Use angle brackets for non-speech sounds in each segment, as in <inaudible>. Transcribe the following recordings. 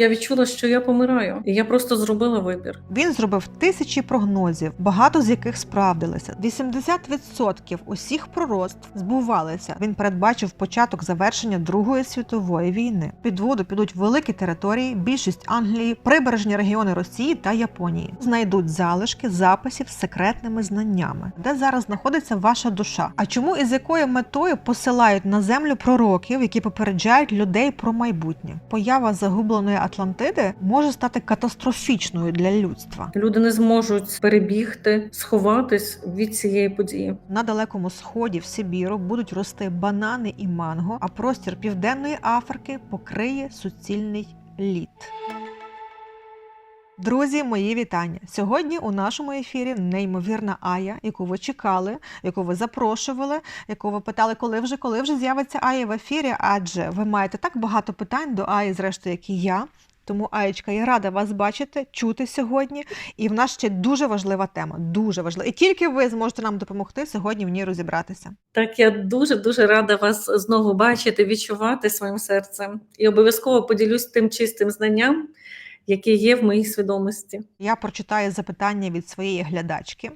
Я відчула, що я помираю, і я просто зробила вибір. Він зробив тисячі прогнозів, багато з яких справдилися. 80% усіх пророцтв збувалися. Він передбачив початок завершення Другої світової війни. Під воду підуть великі території, більшість Англії, прибережні регіони Росії та Японії. Знайдуть залишки записів з секретними знаннями, де зараз знаходиться ваша душа. А чому і з якою метою посилають на землю пророків, які попереджають людей про майбутнє? Поява загубленої Атлантиди може стати катастрофічною для людства. Люди не зможуть перебігти, сховатись від цієї події. На далекому сході в Сибіру будуть рости банани і манго, а простір південної Африки покриє суцільний лід. Друзі, мої вітання! Сьогодні у нашому ефірі неймовірна Ая, яку ви чекали, яку ви запрошували, яку ви питали, коли вже, коли вже з'явиться Ая в ефірі. Адже ви маєте так багато питань до Аї, зрештою, як і я. Тому, Аєчка, я рада вас бачити, чути сьогодні. І в нас ще дуже важлива тема. Дуже важлива. І тільки ви зможете нам допомогти сьогодні в ній розібратися. Так, я дуже дуже рада вас знову бачити, відчувати своїм серцем. І обов'язково поділюсь тим чистим знанням, яке є в моїй свідомості. Я прочитаю запитання від своєї глядачки.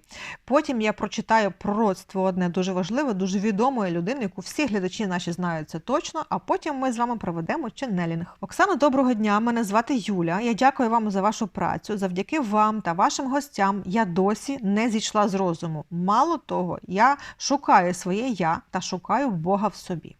Потім я прочитаю пророцтво одне дуже важливе, дуже відомої людини, яку всі глядачі наші знають це точно. А потім ми з вами проведемо ченнелінг. Оксана, доброго дня. Мене звати Юля. Я дякую вам за вашу працю. Завдяки вам та вашим гостям я досі не зійшла з розуму. Мало того, я шукаю своє я та шукаю Бога в собі.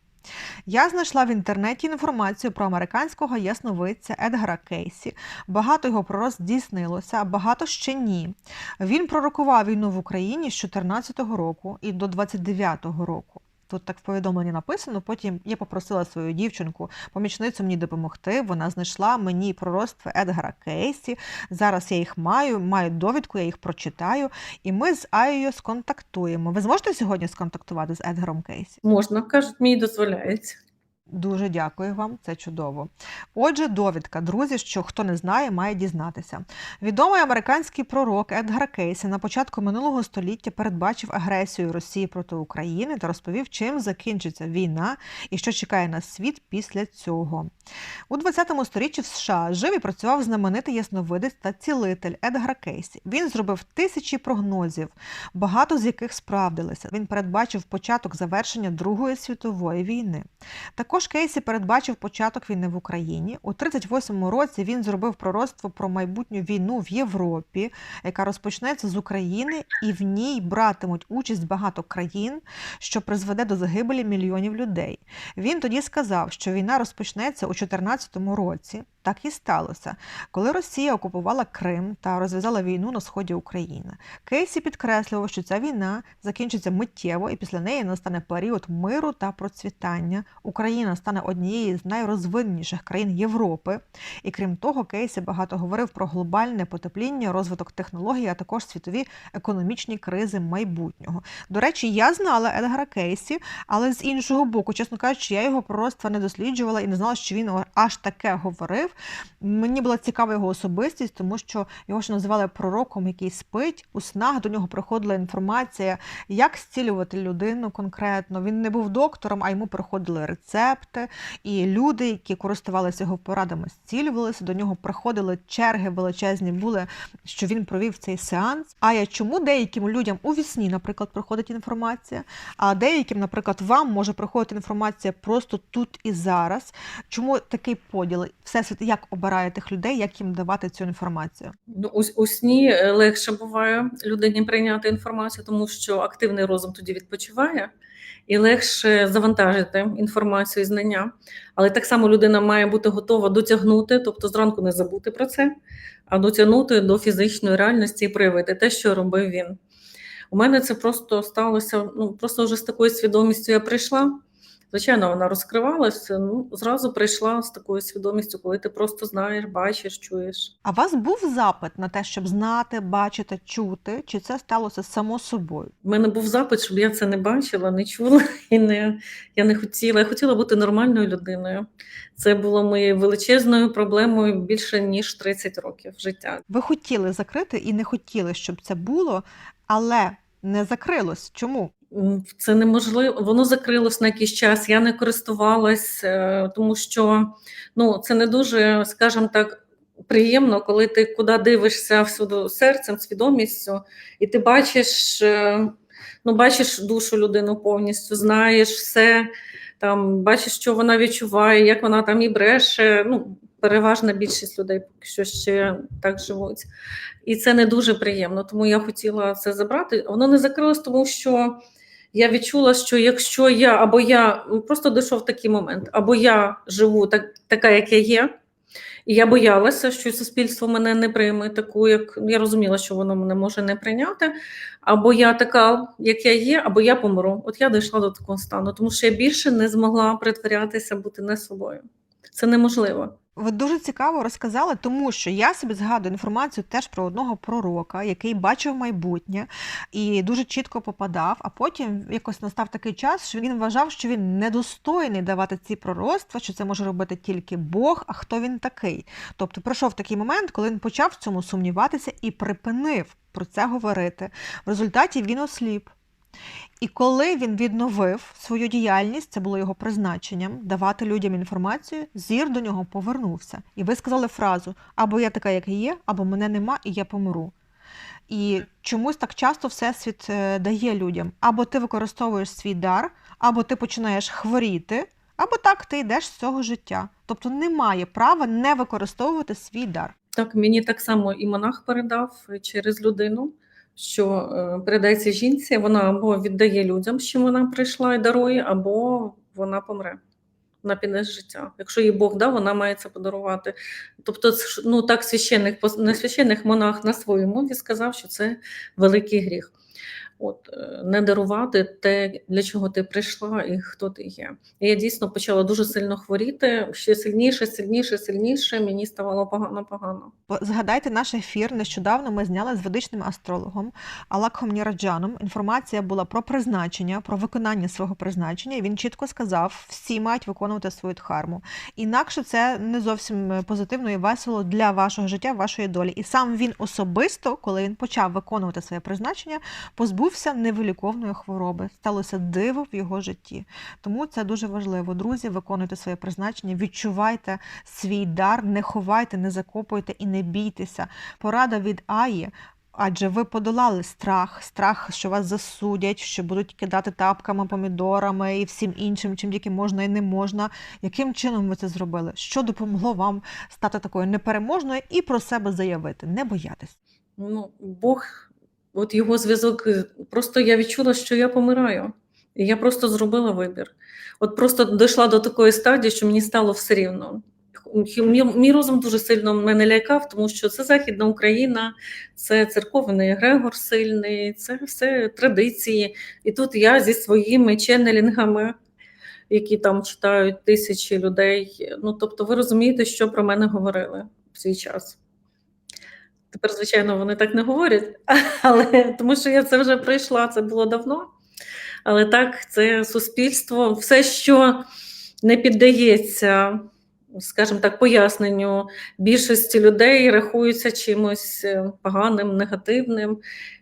Я знайшла в інтернеті інформацію про американського ясновидця Едгара Кейсі. Багато його пророцтв здійснилося, а багато ще ні. Він пророкував війну в Україні з 14-го року і до 29-го року. Тут так в повідомленні написано. Потім я попросила свою дівчинку, помічницю мені допомогти. Вона знайшла мені пророцтва Едгара Кейсі. Зараз я їх маю, маю довідку, я їх прочитаю, і ми з Аєю сконтактуємо. Ви зможете сьогодні сконтактувати з Едгаром Кейсі? Можна, кажуть, мені дозволяється. Дуже дякую вам, це чудово. Отже, довідка, друзі, що хто не знає, має дізнатися. Відомий американський пророк Едгар Кейсі на початку минулого століття передбачив агресію Росії проти України та розповів, чим закінчиться війна і що чекає на світ після цього. У 20 столітті в США жив і працював знаменитий ясновидець та цілитель Едгар Кейсі. Він зробив тисячі прогнозів, багато з яких справдилися. Він передбачив початок завершення Другої світової війни. Також Кейсі передбачив початок війни в Україні. У 38-му році він зробив пророцтво про майбутню війну в Європі, яка розпочнеться з України, і в ній братимуть участь багато країн, що призведе до загибелі мільйонів людей. Він тоді сказав, що війна розпочнеться у 14-му році. Так і сталося, коли Росія окупувала Крим та розв'язала війну на сході України. Кейсі підкреслював, що ця війна закінчиться миттєво, і після неї настане період миру та процвітання. Україна стане однією з найрозвиненіших країн Європи. І крім того, Кейсі багато говорив про глобальне потепління, розвиток технологій, а також світові економічні кризи майбутнього. До речі, я знала Едгара Кейсі, але з іншого боку, чесно кажучи, я його пророцтва не досліджувала і не знала, що він аж таке говорив. Мені була цікава його особистість, тому що його ще називали пророком, який спить. У снах до нього приходила інформація, як зцілювати людину конкретно. Він не був доктором, а йому приходили рецепти. І люди, які користувалися його порадами, зцілювалися. До нього приходили черги величезні були, що він провів цей сеанс. А я чому деяким людям у вісні, наприклад, приходить інформація, а деяким, наприклад, вам може приходити інформація просто тут і зараз. Чому такий поділ? Всесвіт як обирає тих людей, як їм давати цю інформацію? Ну, у, сні е, легше буває людині прийняти інформацію, тому що активний розум тоді відпочиває і легше завантажити інформацію і знання. Але так само людина має бути готова дотягнути, тобто зранку не забути про це, а дотягнути до фізичної реальності і проявити те, що робив він. У мене це просто сталося. Ну просто вже з такою свідомістю я прийшла. Звичайно, вона розкривалася. Ну зразу прийшла з такою свідомістю, коли ти просто знаєш, бачиш, чуєш. А у вас був запит на те, щоб знати, бачити, чути, чи це сталося само собою? У мене був запит, щоб я це не бачила, не чула <laughs> і не я не хотіла. Я хотіла бути нормальною людиною. Це було моєю величезною проблемою більше ніж 30 років життя. Ви хотіли закрити і не хотіли, щоб це було, але не закрилось. Чому? Це неможливо. Воно закрилось на якийсь час. Я не користувалась, е, тому що ну, це не дуже, скажімо так, приємно, коли ти куди дивишся всюди серцем, свідомістю, і ти бачиш, е, ну, бачиш душу людину повністю, знаєш все, там, бачиш, що вона відчуває, як вона там і бреше. Ну, переважна більшість людей поки що ще так живуть. І це не дуже приємно, тому я хотіла це забрати. Воно не закрилось, тому що я відчула, що якщо я або я ну, просто дійшов такий момент, або я живу так, така, як я є, і я боялася, що суспільство мене не прийме таку, як я розуміла, що воно мене може не прийняти. Або я така, як я є, або я помру. От я дійшла до такого стану, тому що я більше не змогла притворятися, бути не собою. Це неможливо. Ви дуже цікаво розказали, тому що я собі згадую інформацію теж про одного пророка, який бачив майбутнє і дуже чітко попадав. А потім якось настав такий час, що він вважав, що він недостойний давати ці пророцтва, що це може робити тільки Бог. А хто він такий? Тобто пройшов такий момент, коли він почав в цьому сумніватися і припинив про це говорити. В результаті він осліп. І коли він відновив свою діяльність, це було його призначенням давати людям інформацію, зір до нього повернувся. І ви сказали фразу: або я така, як є, або мене нема, і я помру. І чомусь так часто Всесвіт е, дає людям: або ти використовуєш свій дар, або ти починаєш хворіти, або так ти йдеш з цього життя. Тобто немає права не використовувати свій дар. Так, мені так само і монах передав через людину, що е, передається жінці, вона або віддає людям, з чим вона прийшла і дарує, або вона помре. Вона піде життя. Якщо їй Бог дав, вона має це подарувати. Тобто, ну так священник, не священник монах на своїй мові сказав, що це великий гріх. От е, не дарувати те, для чого ти прийшла і хто ти є. І я дійсно почала дуже сильно хворіти, ще сильніше, сильніше, сильніше. Мені ставало погано, погано. Згадайте наш ефір. Нещодавно ми зняли з ведичним астрологом Алакхом Ніраджаном. Інформація була про призначення, про виконання свого призначення. І він чітко сказав, всі мають виконувати свою дхарму. Інакше це не зовсім е, позитивно і весело для вашого життя, вашої долі. І сам він особисто, коли він почав виконувати своє призначення, позбувся невиліковної хвороби. Сталося диво в його житті. Тому це дуже важливо. Друзі, виконуйте своє призначення, відчувайте свій дар, не ховайте, не закопуйте і не бійтеся. Порада від Аї. Адже ви подолали страх, страх, що вас засудять, що будуть кидати тапками, помідорами і всім іншим, чим тільки можна і не можна. Яким чином ви це зробили? Що допомогло вам стати такою непереможною і про себе заявити? Не боятись. Ну, Бог, от його зв'язок, е, просто я відчула, що я помираю. І я просто зробила вибір. От просто дійшла до такої стадії, що мені стало все рівно. Мій, розум дуже сильно мене лякав, тому що це Західна Україна, це церковний егрегор сильний, це все традиції. І тут я зі своїми ченнелінгами, які там читають тисячі людей. Ну, тобто, ви розумієте, що про мене говорили в свій час. Тепер, звичайно, вони так не говорять, <laughs> але тому що я це вже пройшла, це було давно. Але так, це суспільство, все, що не піддається, скажімо так, поясненню більшості людей, рахується чимось е, поганим, негативним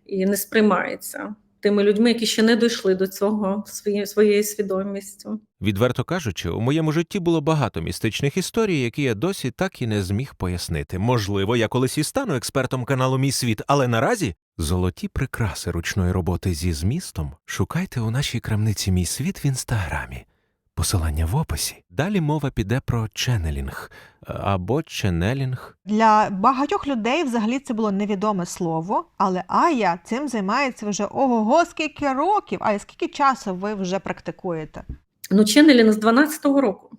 і не сприймається тими людьми, які ще не дійшли до цього своє- своєю свідомістю. Відверто кажучи, у моєму житті було багато містичних історій, які я досі так і не зміг пояснити. Можливо, я колись і стану експертом каналу Мій світ, але наразі золоті прикраси ручної роботи зі змістом шукайте у нашій крамниці Мій світ в інстаграмі. Посилання в описі. Далі мова піде про ченнелінг е, або ченнелінг. Для багатьох людей взагалі це було невідоме слово, але Ая цим займається вже ого-го, скільки років. а скільки часу ви вже практикуєте? Ну, ченнелінг з 12-го року.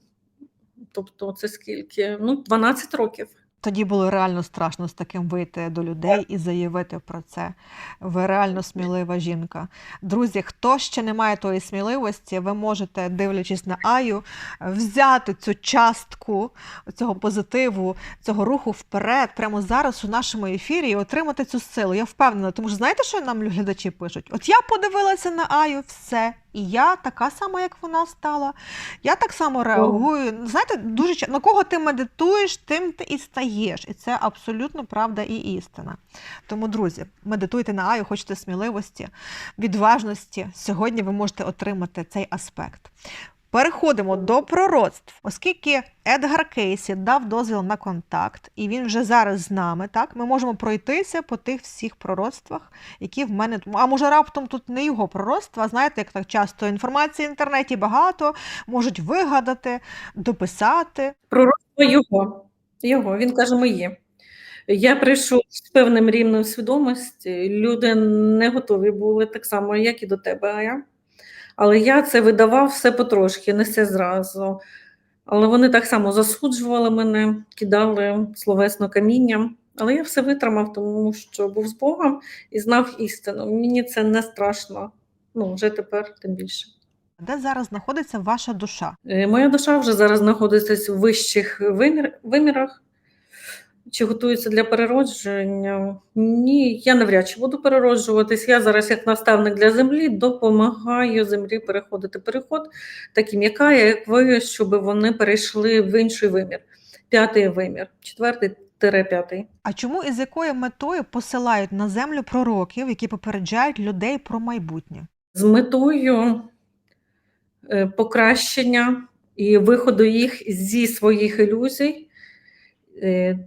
Тобто, це скільки? Ну, 12 років. Тоді було реально страшно з таким вийти до людей і заявити про це. Ви реально смілива жінка. Друзі, хто ще не має тої сміливості, ви можете, дивлячись на Аю, взяти цю частку цього позитиву, цього руху вперед, прямо зараз у нашому ефірі і отримати цю силу. Я впевнена, тому що знаєте, що нам глядачі пишуть? От я подивилася на Аю, все. І я така сама, як вона стала. Я так само реагую. Знаєте, дуже на кого ти медитуєш, тим ти і стаєш. І це абсолютно правда і істина. Тому, друзі, медитуйте на аю, хочете сміливості, відважності. Сьогодні ви можете отримати цей аспект. Переходимо до пророцтв, оскільки Едгар Кейсі дав дозвіл на контакт, і він вже зараз з нами. Так, ми можемо пройтися по тих всіх пророцтвах, які в мене а може раптом тут не його пророцтва. Знаєте, як так часто інформації в інтернеті багато, можуть вигадати, дописати. Пророцтво його. Його. Він каже, мої. Я прийшов з певним рівнем свідомості. Люди не готові були так само, як і до тебе, а я. Але я це видавав все потрошки, не все зразу. Але вони так само засуджували мене, кидали словесно камінням. Але я все витримав, тому що був з Богом і знав істину. Мені це не страшно. Ну, вже тепер тим більше. Де зараз знаходиться ваша душа? Е, Моя душа вже зараз знаходиться в вищих вимір, вимірах. Чи готується для переродження? Ні, я навряд чи буду перероджуватись. Я зараз, як наставник для землі, допомагаю землі переходити переход, таким яка я, як ви, щоб вони перейшли в інший вимір. П'ятий вимір, четвертий. А чому і з якою метою посилають на землю пророків, які попереджають людей про майбутнє? з метою е, покращення і виходу їх зі своїх ілюзій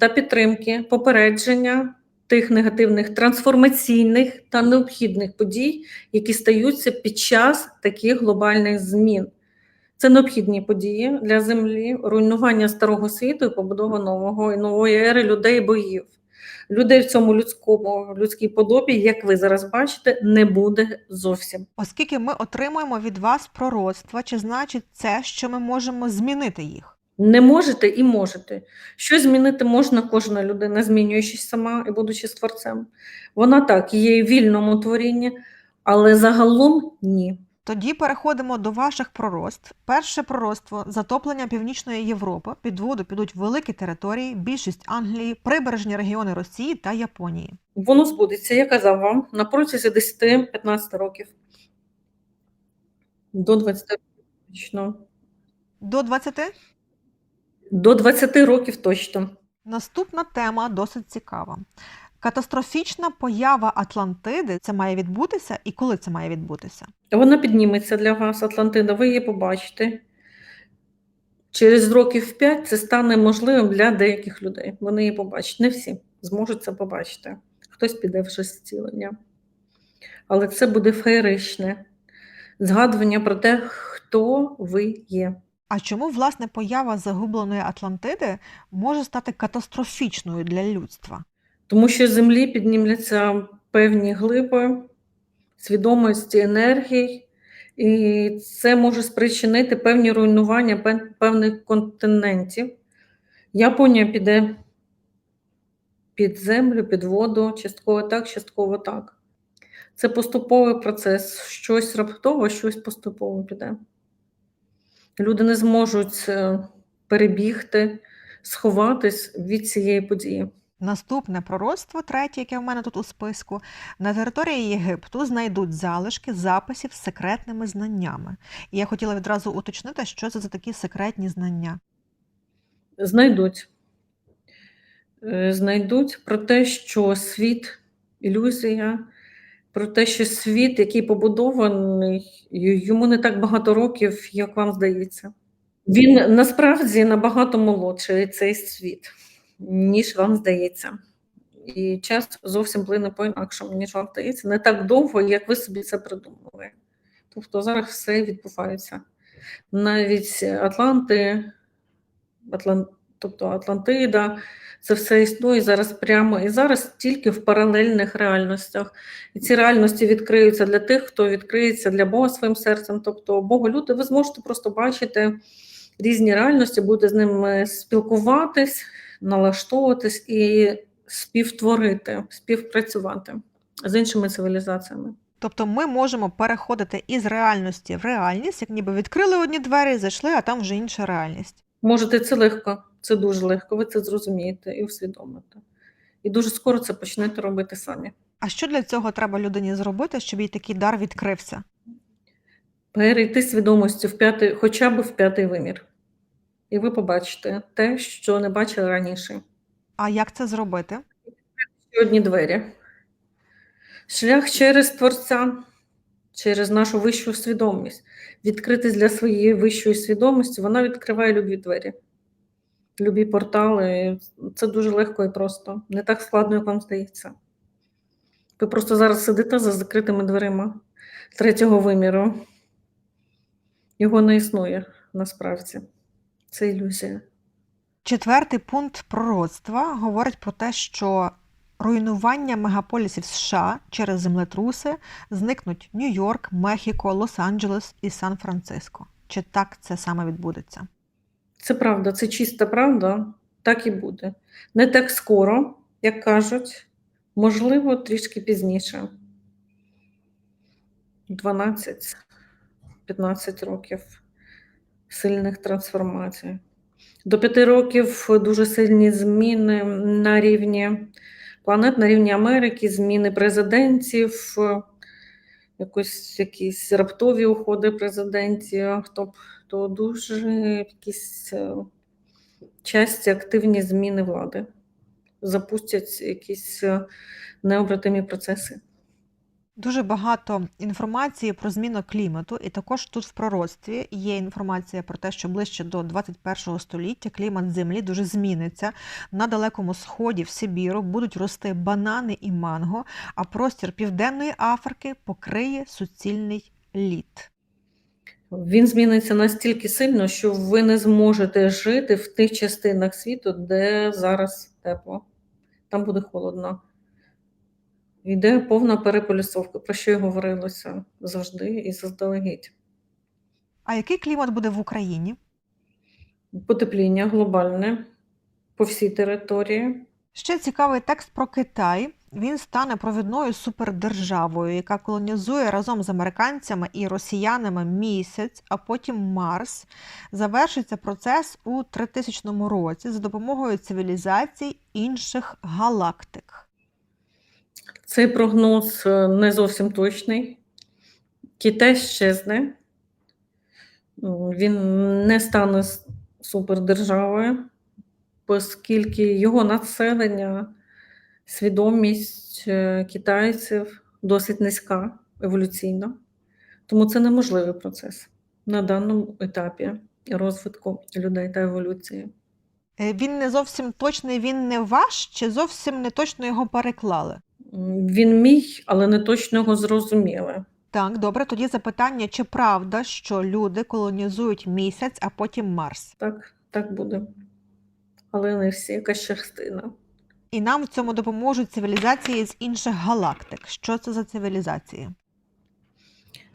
та підтримки, попередження тих негативних трансформаційних та необхідних подій, які стаються під час таких глобальних змін. Це необхідні події для землі, руйнування старого світу і побудова нового і нової ери людей боїв. Людей в цьому людському людській подобі, як ви зараз бачите, не буде зовсім. Оскільки ми отримуємо від вас пророцтва, чи значить це, що ми можемо змінити їх? Не можете і можете. Що змінити можна кожна людина, змінюючись сама і будучи творцем. Вона так є в вільному творінні, але загалом ні. Тоді переходимо до ваших пророцтв. Перше пророцтво затоплення Північної Європи. Під воду підуть великі території, більшість Англії, прибережні регіони Росії та Японії. Воно збудеться, я казав вам, на протязі 10-15 років. До 20 років точно. До 20 До 20 років точно. Наступна тема досить цікава. Катастрофічна поява Атлантиди це має відбутися, і коли це має відбутися? Вона підніметься для вас, Атлантида, ви її побачите. Через років 5 це стане можливим для деяких людей. Вони її побачать. Не всі зможуть це побачити. Хтось піде вже з зцілення. Але це буде феєричне згадування про те, хто ви є. А чому власне поява загубленої Атлантиди може стати катастрофічною для людства? Тому що землі піднімляться певні глиби свідомості енергій, і це може спричинити певні руйнування певних континентів. Японія піде під землю, під воду, частково так, частково так. Це поступовий процес. Щось раптово, щось поступово піде. Люди не зможуть е, перебігти, сховатись від цієї події. Наступне пророцтво, третє, яке в мене тут у списку, на території Єгипту знайдуть залишки записів з секретними знаннями. І я хотіла відразу уточнити, що це за такі секретні знання. знайдуть. Е, Знайдуть про те, що світ ілюзія, про те, що світ, який побудований, йому не так багато років, як вам здається. Він насправді набагато молодший цей світ, ніж вам здається. І час зовсім плине по-інакшому, ніж вам здається, не так довго, як ви собі це придумали. Тобто зараз все відбувається. Навіть Атланти, Атлан... тобто Атлантида, це все існує зараз прямо і зараз тільки в паралельних реальностях. І ці реальності відкриються для тих, хто відкриється для Бога своїм серцем. Тобто Богу люди, ви зможете просто бачити різні реальності, будете з ними спілкуватись, налаштовуватись і співтворити, співпрацювати з іншими цивілізаціями. Тобто ми можемо переходити із реальності в реальність, як ніби відкрили одні двері, зайшли, а там вже інша реальність. Можете це легко, це дуже легко, ви це зрозумієте і усвідомите. І дуже скоро це почнете робити самі. А що для цього треба людині зробити, щоб їй такий дар відкрився? перейти свідомістю в п'ятий, хоча б в п'ятий вимір. І ви побачите те, що не бачили раніше. А як це зробити? Ще одні двері. Шлях через Творця, через нашу вищу свідомість. Відкритись для своєї вищої свідомості, вона відкриває любі двері, любі портали. Це дуже легко і просто. Не так складно, як вам здається. Ви просто зараз сидите за закритими дверима третього виміру. Його не існує насправді. Це ілюзія. Четвертий пункт пророцтва говорить про те, що руйнування мегаполісів США через землетруси зникнуть Нью-Йорк, Мехіко, Лос-Анджелес і Сан-Франциско. Чи так це саме відбудеться? Це правда, це чиста правда, так і буде. Не так скоро, як кажуть, можливо, трішки пізніше. 12-15 років сильних трансформацій. До 5 років дуже сильні зміни на рівні планет, на рівні Америки, зміни президентів, якось якісь раптові уходи президентів, тобто дуже якісь е, часті активні зміни влади. Запустять якісь е, необратимі процеси. Дуже багато інформації про зміну клімату, і також тут в пророцтві є інформація про те, що ближче до 21 століття клімат Землі дуже зміниться. На далекому сході в Сибіру будуть рости банани і манго, а простір Південної Африки покриє суцільний лід. Він зміниться настільки сильно, що ви не зможете жити в тих частинах світу, де зараз тепло. Там буде холодно. Йде повна переполісовка, про що й говорилося завжди і заздалегідь. А який клімат буде в Україні? Потепління глобальне по всій території. Ще цікавий текст про Китай. Він стане провідною супердержавою, яка колонізує разом з американцями і росіянами місяць, а потім Марс. Завершиться процес у 3000 році за допомогою цивілізацій інших галактик. Цей прогноз е, не зовсім точний. Китай щезне, він не стане супердержавою, оскільки його населення, свідомість е, китайців досить низька еволюційно. Тому це неможливий процес на даному етапі розвитку людей та еволюції. Е, Він не зовсім точний, він не ваш, чи зовсім не точно його переклали? Він мій, але не точно його зрозуміли. Так, добре, тоді запитання: чи правда, що люди колонізують місяць, а потім Марс? Так, так буде. Але не всі, якась частина. І нам в цьому допоможуть цивілізації з інших галактик. Що це за цивілізації?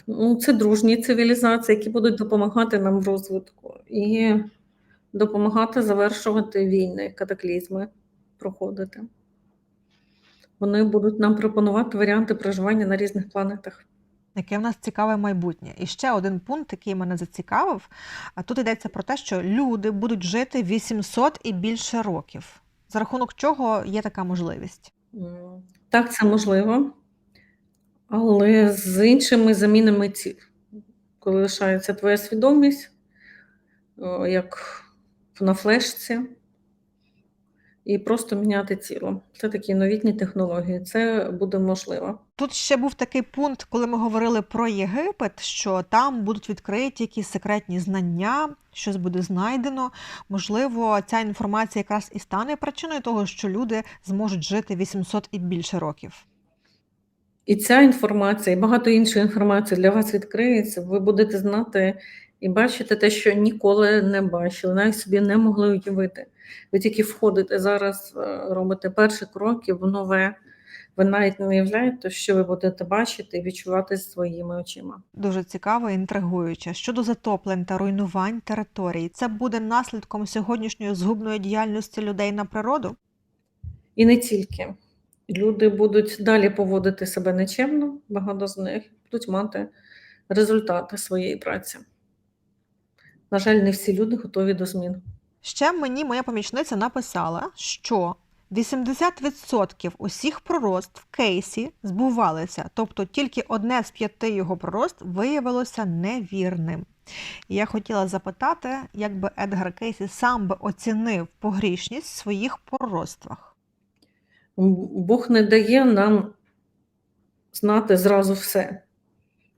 Ну, це дружні цивілізації, які будуть допомагати нам в розвитку і допомагати завершувати війни, катаклізми проходити. Вони будуть нам пропонувати варіанти проживання на різних планетах. Яке в нас цікаве майбутнє. І ще один пункт, який мене зацікавив. А тут йдеться про те, що люди будуть жити 800 і більше років. За рахунок чого є така можливість? Так, це можливо, але з іншими замінами ціль. Коли лишається твоя свідомість, як на флешці, і просто міняти тіло. Це такі новітні технології. Це буде можливо. Тут ще був такий пункт, коли ми говорили про Єгипет, що там будуть відкриті якісь секретні знання, щось буде знайдено. Можливо, ця інформація якраз і стане причиною того, що люди зможуть жити 800 і більше років. І ця інформація, і багато іншої інформації для вас відкриється. Ви будете знати і бачити те, що ніколи не бачили, навіть собі не могли уявити. Ви тільки входите зараз, е, робите перші кроки в нове. Ви навіть не уявляєте, що ви будете бачити і відчувати своїми очима. Дуже цікаво і інтригуюче. Щодо затоплень та руйнувань територій, це буде наслідком сьогоднішньої згубної діяльності людей на природу. І не тільки. Люди будуть далі поводити себе нечемно, багато з них будуть мати результати своєї праці. На жаль, не всі люди готові до змін. Ще мені моя помічниця написала, що 80% усіх пророцтв Кейсі збувалися, тобто тільки одне з п'яти його пророцтв виявилося невірним. Я хотіла запитати, як би Едгар Кейсі сам би оцінив погрішність в своїх пророцтвах. Бог не дає нам знати зразу все.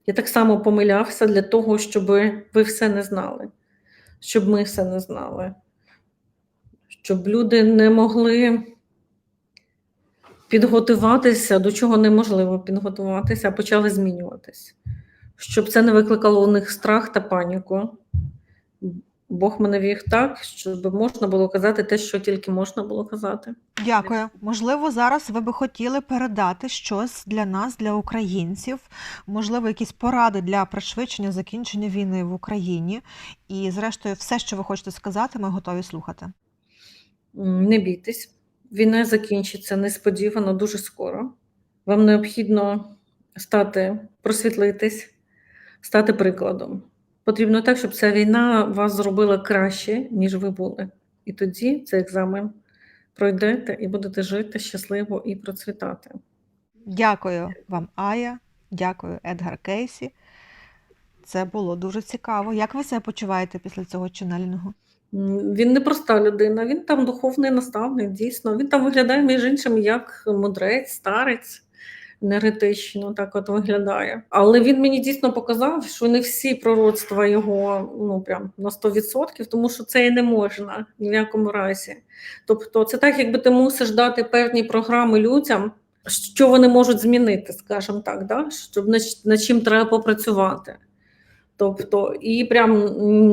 Я так само помилявся для того, щоб ви все не знали, щоб ми все не знали, щоб люди не могли підготуватися до чого неможливо підготуватися, а почали змінюватись. Щоб це не викликало у них страх та паніку. Бог мене вів так, щоб можна було казати те, що тільки можна було казати. Дякую. Можливо, зараз ви би хотіли передати щось для нас, для українців, можливо, якісь поради для пришвидшення закінчення війни в Україні. І, зрештою, все, що ви хочете сказати, ми готові слухати. Не бійтесь, війна закінчиться несподівано дуже скоро. Вам необхідно стати, просвітлитись, стати прикладом. Потрібно так, щоб ця війна вас зробила краще, ніж ви були. І тоді цей екзамен пройдете і будете жити щасливо і процвітати. Дякую вам, Ая. Дякую, Едгар Кейсі. Це було дуже цікаво. Як ви себе почуваєте після цього ченелінгу? Він не проста людина, він там духовний наставник, дійсно. Він там виглядає, між іншим, як мудрець, старець, енергетично так от виглядає. Але він мені дійсно показав, що не всі пророцтва його ну прям на 100%, тому що це і не можна ні в якому разі. Тобто, це так, якби ти мусиш дати певні програми людям, що вони можуть змінити, скажімо так, да? щоб над, над чим треба попрацювати. Тобто, і прям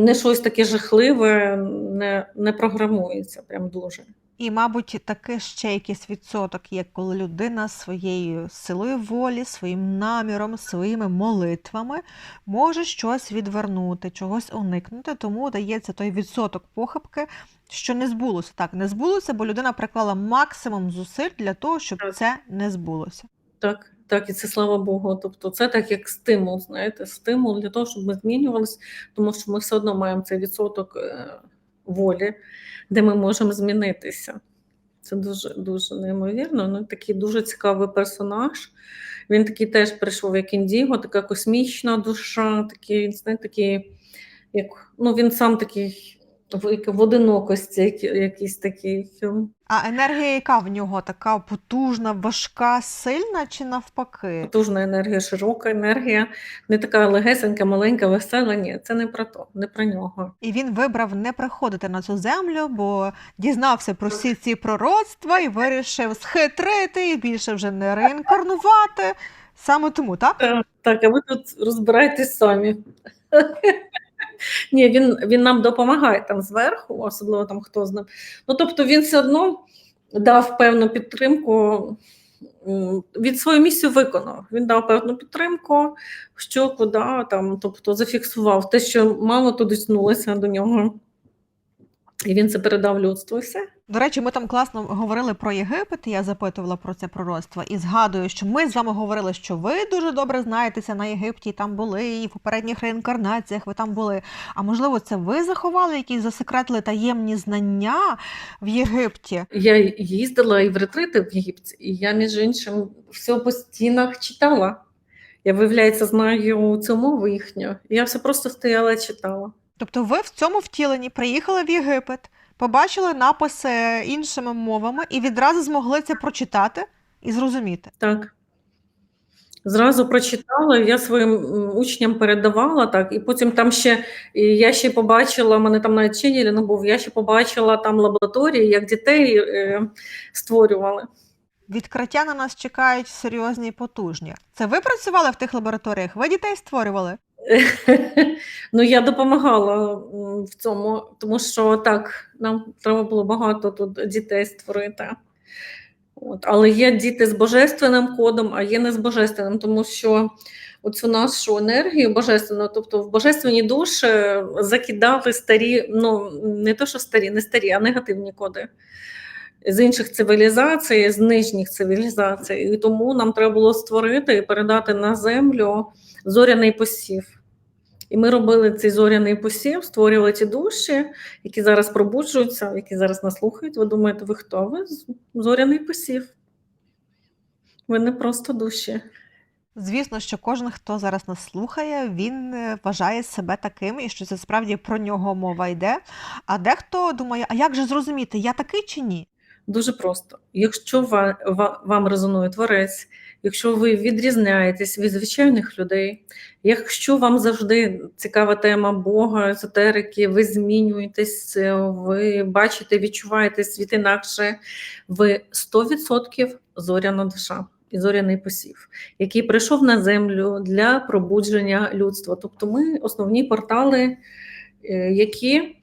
не щось таке жахливе не, не програмується, прям дуже. І, мабуть, таке ще якийсь відсоток є, коли людина своєю силою волі, своїм наміром, своїми молитвами може щось відвернути, чогось уникнути, тому дається той відсоток похибки, що не збулося. Так, не збулося, бо людина приклала максимум зусиль для того, щоб Так. це не збулося. Так, так, і це слава Богу. Тобто, це так як стимул, знаєте, стимул для того, щоб ми змінювалися, тому що ми все одно маємо цей відсоток е, волі, де ми можемо змінитися. Це дуже дуже неймовірно. Ну, такий дуже цікавий персонаж. Він такий теж прийшов як індіго, така космічна душа, такий, знаєте, такий, як ну він сам такий в, одинокості, як, якийсь такий. А енергія, яка в нього така потужна, важка, сильна чи навпаки? Потужна енергія, широка енергія, не така легесенька, маленька, весела. Ні, це не про то, не про нього. І він вибрав не приходити на цю землю, бо дізнався про всі ці пророцтва і вирішив схитрити і більше вже не реінкарнувати. Саме тому? Так, так, а ви тут розбирайтесь самі. <laughs> Ні, він, він нам допомагає там зверху, особливо там хто з ним. Ну, тобто він все одно дав певну підтримку, Від свою місію виконав. Він дав певну підтримку, що куди там, тобто зафіксував те, що мало туди тянулося до нього. І він це передав людству і все. До речі, ми там класно говорили про Єгипет, я запитувала про це пророцтво. І згадую, що ми з вами говорили, що ви дуже добре знаєтеся на Єгипті, там були, і в попередніх реінкарнаціях ви там були. А можливо, це ви заховали якісь засекретили таємні знання в Єгипті? Я їздила і в ретрити в Єгипті, і я, між іншим, все по стінах читала. Я, виявляється, знаю цю мову їхню. Я все просто стояла і читала. Тобто ви в цьому втіленні приїхали в Єгипет, побачили написи іншими мовами і відразу змогли це прочитати і зрозуміти. Так. Зразу прочитала, я своїм учням передавала так, і потім там ще і я ще побачила, мене там навіть ченілінг був, я ще побачила там лабораторії, як дітей е, створювали. Відкриття на нас чекають серйозні і потужні. Це ви працювали в тих лабораторіях? Ви дітей створювали? <laughs> Ну, я допомагала в цьому, тому що так, нам треба було багато тут дітей створити. От. Але є діти з божественним кодом, а є не з божественним, тому що оцю нашу енергію божественну, тобто в божественні душі закидали старі, ну не то, що старі, не старі, а негативні коди з інших цивілізацій, з нижніх цивілізацій. І тому нам треба було створити і передати на землю зоряний посів. І ми робили цей зоряний посів, створювали ті душі, які зараз пробуджуються, які зараз нас слухають. Ви думаєте, ви хто? Ви зоряний посів. Ви не просто душі. Звісно, що кожен, хто зараз нас слухає, він е, вважає себе таким, і що це справді про нього мова йде. А дехто думає, а як же зрозуміти, я такий чи ні? Дуже просто. Якщо ва- ва- вам резонує творець, якщо ви відрізняєтесь від звичайних людей, якщо вам завжди цікава тема Бога, езотерики, ви змінюєтесь, ви бачите, відчуваєте світ інакше, ви 100% зоряна душа і зоряний посів, який прийшов на землю для пробудження людства. Тобто ми основні портали, е, які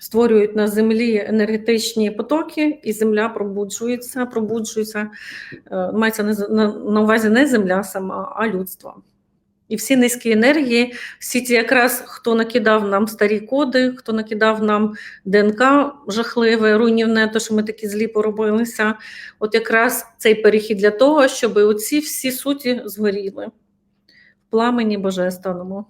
створюють на землі енергетичні потоки, і земля пробуджується, пробуджується. Е, Мається на, увазі не земля сама, а людство. І всі низькі енергії, всі ті, якраз хто накидав нам старі коди, хто накидав нам ДНК жахливе, руйнівне, то що ми такі злі поробилися. От якраз цей перехід для того, щоб оці всі суті згоріли в пламені божественному.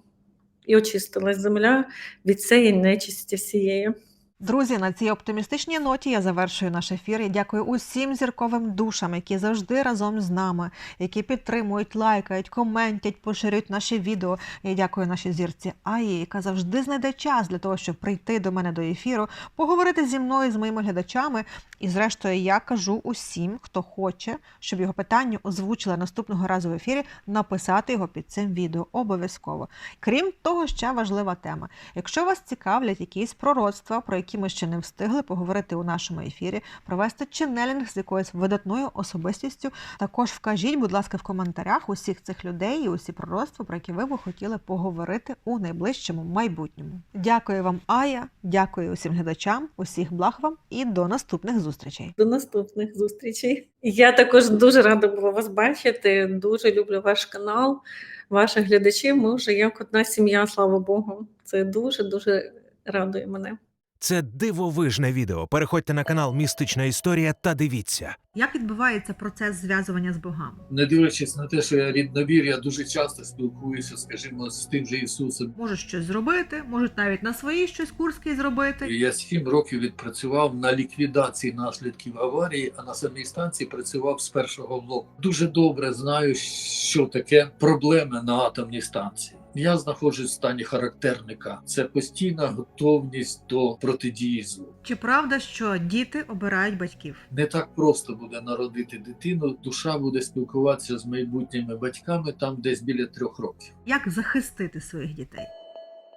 І очистилась земля від цієї нечисті всієї. Друзі, на цій оптимістичній ноті я завершую наш ефір. Я дякую усім зірковим душам, які завжди разом з нами, які підтримують, лайкають, коментять, поширюють наші відео. Я дякую нашій зірці Аї, яка завжди знайде час для того, щоб прийти до мене до ефіру, поговорити зі мною з моїми глядачами. І, зрештою, я кажу усім, хто хоче, щоб його питання озвучили наступного разу в ефірі, написати його під цим відео обов'язково. Крім того, ще важлива тема. Якщо вас цікавлять якісь пророцтва, про які ми ще не встигли поговорити у нашому ефірі, провести ченнелінг з якоюсь видатною особистістю, також вкажіть, будь ласка, в коментарях усіх цих людей і усі пророцтва, про які ви б хотіли поговорити у найближчому майбутньому. Дякую вам, Ая, дякую усім глядачам, усіх благ вам і до наступних зустрічей. До наступних зустрічей. Я також дуже рада була вас бачити. Дуже люблю ваш канал, ваших глядачів. Ми вже як одна сім'я, слава Богу. Це дуже дуже радує мене. Це дивовижне відео. Переходьте на канал Містична Історія та дивіться. Як відбувається процес зв'язування з богами? Не дивлячись на те, що я рідновір, я дуже часто спілкуюся, скажімо, з тим же Ісусом. Можуть щось зробити, можуть навіть на свої щось курський зробити. Я сім років відпрацював на ліквідації наслідків аварії, а на самій станції працював з першого блоку. Дуже добре знаю, що таке проблеми на атомній станції. Я знаходжусь в стані характерника. Це постійна готовність до протидії злу. Чи правда, що діти обирають батьків? Не так просто буде народити дитину. Душа буде спілкуватися з майбутніми батьками там десь біля трьох років. Як захистити своїх дітей?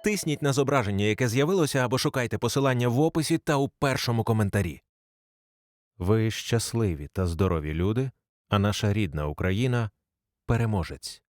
Тисніть на зображення, яке з'явилося, або шукайте посилання в описі та у першому коментарі. Ви щасливі та здорові люди, а наша рідна Україна переможець.